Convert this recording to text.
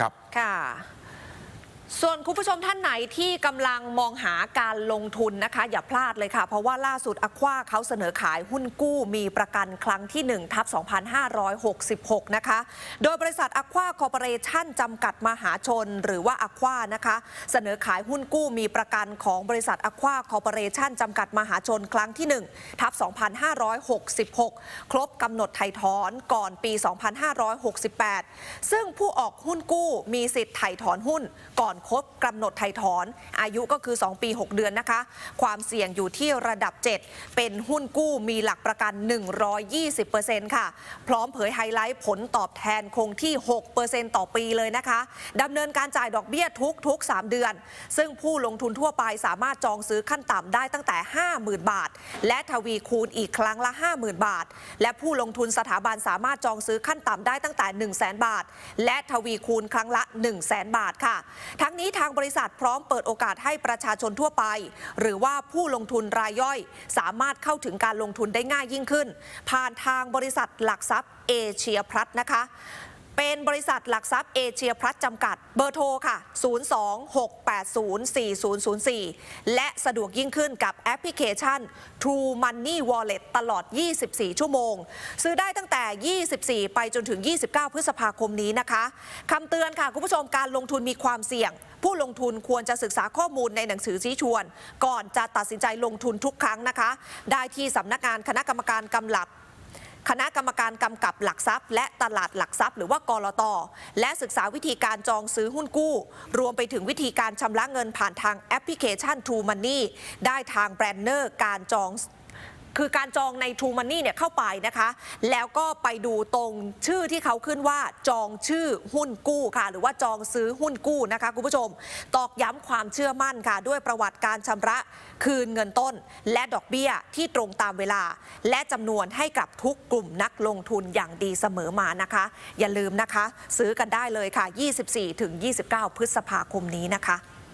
ครับค่ะ ส่วนคุณผู้ชมท่านไหนที่กำลังมองหาการลงทุนนะคะ อย่าพลาดเลยค่ะ เพราะว่าล่าสุดอควาเขาเสนอขายหุ้นกู้มีประกันครั้งที่1ทับ2566 นะคะ โดยบริษัทอควาคอร์ปอเรชั่นจำกัดมหาชนหรือว่าอควานะคะ เสนอขายหุ้นกู้มีประกันของบริษัทอควาคอร์ปอเรชั่นจำกัดมหาชนครั้งที่1ทับ2566 ครบกำหนดไถ่ถอนก่อนปี 2568 ซึ่งผู้ออกหุ้นกู้มีสิทธิ์ไถ่ถอนหุ้นก่อนครบกำหนดไถ่ถอน อายุก็คือ 2 ปี 6 เดือนนะคะ ความเสี่ยงอยู่ที่ระดับ 7 เป็นหุ้นกู้มีหลักประกัน 120%ค่ะ พร้อมเผยไฮไลท์ผลตอบแทนคงที่ 6%ต่อปีเลยนะคะดำเนินการจ่ายดอกเบี้ยทุกทุก 3 เดือน ซึ่งผู้ลงทุนทั่วไปสามารถจองซื้อขั้นต่ำได้ตั้งแต่ 50,000 บาท และทวีคูณอีกครั้งละ 50,000 บาท และผู้ลงทุนสถาบันสามารถจองซื้อขั้นต่ำได้ตั้งแต่ 1 0 0 0 0 0 บาท และทวีคูณครั้งละ 1 0 0 0 0 0 บาทค่ะทั้งนี้ทางบริษัทพร้อมเปิดโอกาสให้ประชาชนทั่วไป หรือว่าผู้ลงทุนรายย่อย สามารถเข้าถึงการลงทุนได้ง่ายยิ่งขึ้น ผ่านทางบริษัทหลักทรัพย์เอเชียพลัสนะคะ เป็นบริษัทหลักทรัพย์เอเชียพลัสจำกัด เบอร์โทรค่ะ 026804004 และสะดวกยิ่งขึ้นกับแอปพลิเคชัน True Money Wallet ตลอด 24 ชั่วโมง ซื้อได้ตั้งแต่ 24 ไปจนถึง 29 พฤษภาคมนี้นะคะคำเตือนค่ะ คุณผู้ชมการลงทุนมีความเสี่ยง ผู้ลงทุนควรจะศึกษาข้อมูลในหนังสือชี้ชวน ก่อนจะตัดสินใจลงทุนทุกครั้งนะคะ ได้ที่สำนักงานคณะกรรมการกำลับ คณะกรรมการกำกับหลักทรัพย์ และตลาดหลักทรัพย์ หรือว่ากรตและศึกษาวิธีการจองซื้อหุ้นกู้ รวมไปถึงวิธีการชำระเงินผ่านทางแอปพลิเคชัน True Money ได้ทางแบรนเนอร์การจอง คือการจองใน True Money เนี่ยเข้าไปนะคะ แล้วก็ไปดูตรงชื่อที่เขาขึ้นว่าจองชื่อหุ้นกู้ค่ะ หรือว่าจองซื้อหุ้นกู้นะคะคุณผู้ชม ตอกย้ำความเชื่อมั่นค่ะ ด้วยประวัติการชำระคืนเงินต้น และดอกเบี้ยที่ตรงตามเวลา และจำนวนให้กับทุกกลุ่มนักลงทุนอย่างดีเสมอมานะคะ อย่าลืมนะคะ ซื้อกันได้เลยค่ะ 24-29 พฤษภาคมนี้นะคะ